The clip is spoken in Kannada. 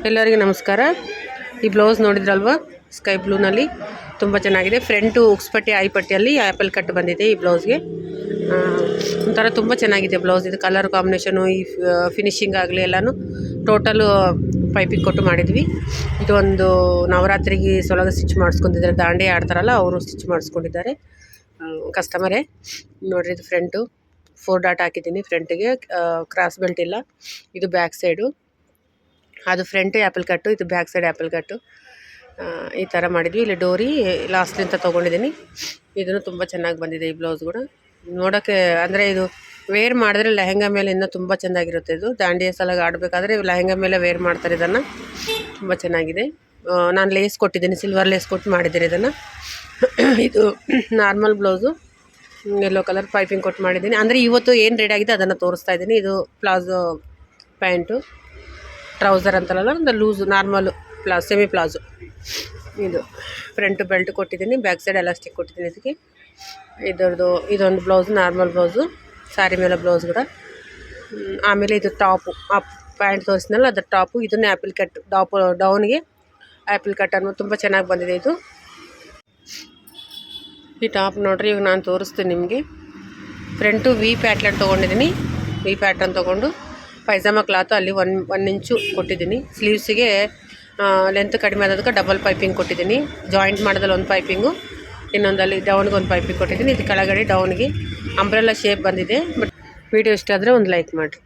ಎಲ್ಲರಿಗೂ ನಮಸ್ಕಾರ. ಈ ಬ್ಲೌಸ್ ನೋಡಿದ್ರಲ್ವ? ಸ್ಕೈ ಬ್ಲೂನಲ್ಲಿ. ತುಂಬ ಚೆನ್ನಾಗಿದೆ. ಫ್ರಂಟು ಉಕ್ಸ್ಪಟ್ಟಿ, ಐಪಟ್ಟಿಯಲ್ಲಿ ಆ್ಯಪಲ್ ಕಟ್ ಬಂದಿದೆ ಈ ಬ್ಲೌಸ್ಗೆ. ಒಂಥರ ತುಂಬ ಚೆನ್ನಾಗಿದೆ ಬ್ಲೌಸ್. ಇದು ಕಲರ್ ಕಾಂಬಿನೇಷನು, ಈ ಫಿನಿಶಿಂಗ್ ಆಗಲಿ ಎಲ್ಲನೂ ಟೋಟಲು ಪೈಪಿಗೆ ಕೊಟ್ಟು ಮಾಡಿದ್ವಿ. ಇದು ಒಂದು ನವರಾತ್ರಿಗೆ ಸೊಲಗ ಸ್ಟಿಚ್ ಮಾಡಿಸ್ಕೊಂಡಿದ್ದಾರೆ. ದಾಂಡೆ ಆಡ್ತಾರಲ್ಲ, ಅವರು ಸ್ಟಿಚ್ ಮಾಡಿಸ್ಕೊಂಡಿದ್ದಾರೆ. ಕಸ್ಟಮರೇ, ನೋಡಿರಿ ಇದು ಫ್ರಂಟು. ಫೋರ್ ಡಾಟ್ ಹಾಕಿದ್ದೀನಿ ಫ್ರಂಟಿಗೆ. ಕ್ರಾಸ್ ಬೆಲ್ಟ್ ಇಲ್ಲ. ಇದು ಬ್ಯಾಕ್ ಸೈಡು. ಅದು ಫ್ರಂಟ್ ಆ್ಯಪಲ್ ಕಟ್ಟು ಇದು ಬ್ಯಾಕ್ ಸೈಡ್ ಆ್ಯಪಲ್ ಕಟ್ಟು ಈ ಥರ ಮಾಡಿದ್ವಿ. ಇಲ್ಲಿ ಡೋರಿ ಲಾಸ್ಟ್ಲಿಂದ ತೊಗೊಂಡಿದ್ದೀನಿ. ಇದನ್ನು ತುಂಬ ಚೆನ್ನಾಗಿ ಬಂದಿದೆ ಈ ಬ್ಲೌಸ್ ಕೂಡ. ನೋಡೋಕ್ಕೆ ಅಂದರೆ ಇದು ವೇರ್ ಮಾಡಿದ್ರೆ ಲೆಹೆಂಗಾ ಮೇಲೆ ಇನ್ನೂ ತುಂಬ ಚೆನ್ನಾಗಿರುತ್ತೆ ಇದು. ದಾಂಡಿಯ ಸಲ ಆಡಬೇಕಾದ್ರೆ ಲೆಹೆಂಗಾ ಮೇಲೆ ವೇರ್ ಮಾಡ್ತಾರೆ ಇದನ್ನು. ತುಂಬ ಚೆನ್ನಾಗಿದೆ. ನಾನು ಲೇಸ್ ಕೊಟ್ಟಿದ್ದೀನಿ ಸಿಲ್ವರ್ ಲೇಸ್ ಕೊಟ್ಟು ಮಾಡಿದ್ದೀರಿ ಇದನ್ನು. ಇದು normal blouse yellow colour piping ಕೊಟ್ಟು ಮಾಡಿದ್ದೀನಿ. ಅಂದರೆ ಇವತ್ತು ಏನು ರೆಡಿ ಆಗಿದೆ ಅದನ್ನು ತೋರಿಸ್ತಾ ಇದ್ದೀನಿ. ಇದು ಪ್ಲಾಜೋ ಪ್ಯಾಂಟು. ಟ್ರೌಸರ್ ಅಂತಲ್ಲ ಒಂದು ಲೂಸು ನಾರ್ಮಲು ಪ್ಲಾ ಸೆಮಿ ಪ್ಲಾಜೋ ಇದು ಫ್ರಂಟ್ ಬೆಲ್ಟ್ ಕೊಟ್ಟಿದ್ದೀನಿ ಬ್ಯಾಕ್ ಸೈಡ್ ಎಲಾಸ್ಟಿಕ್ ಕೊಟ್ಟಿದ್ದೀನಿ ಇದಕ್ಕೆ. ಇದರದ್ದು, ಇದೊಂದು ಬ್ಲೌಸ್ ನಾರ್ಮಲ್ ಬ್ಲೌಸು ಸ್ಯಾರಿ ಮೇಲೆ ಬ್ಲೌಸ್ ಕೂಡ. ಆಮೇಲೆ ಇದು ಟಾಪು ಆ ಪ್ಯಾಂಟ್ ತೋರಿಸಿದ್ನಲ್ಲ ಅದರ ಟಾಪು ಇದನ್ನೇ ಆ್ಯಪಲ್ ಕಟ್ ಟಾಪು ಡೌನ್ಗೆ ಆ್ಯಪಲ್ ಕಟ್ ಅನ್ನೋದು ತುಂಬ ಚೆನ್ನಾಗಿ ಬಂದಿದೆ ಇದು. ಈ ಟಾಪ್ ನೋಡ್ರಿ, ಇವಾಗ ನಾನು ತೋರಿಸ್ತೀನಿ ನಿಮಗೆ. ಫ್ರಂಟು ವಿ ಪ್ಯಾಟ್ಲನ್ ತೊಗೊಂಡಿದ್ದೀನಿ. ವಿ ಪ್ಯಾಟರ್ನ್ ತೊಗೊಂಡು ಪೈಜಾಮ ಕ್ಲಾತು ಅಲ್ಲಿ ಒನ್ ಒನ್ ಇಂಚು ಕೊಟ್ಟಿದ್ದೀನಿ. ಸ್ಲೀವ್ಸಿಗೆ ಲೆಂತ್ ಕಡಿಮೆ ಆದದಕ್ಕೆ ಡಬಲ್ ಪೈಪಿಂಗ್ ಕೊಟ್ಟಿದ್ದೀನಿ. ಜಾಯಿಂಟ್ ಮಾಡೋದಲ್ಲಿ ಒಂದು ಪೈಪಿಂಗು ಇನ್ನೊಂದಲ್ಲಿ ಡೌನ್ಗೆ ಒಂದು ಪೈಪಿಂಗ್ ಕೊಟ್ಟಿದ್ದೀನಿ. ಇದು ಕೆಳಗಡೆ ಡೌನ್ಗೆ ಅಂಬ್ರೆಲ್ಲ ಶೇಪ್ ಬಂದಿದೆ. ಬಟ್ ವೀಡಿಯೋ ಇಷ್ಟ ಆದರೆ ಒಂದು ಲೈಕ್ ಮಾಡಿರಿ.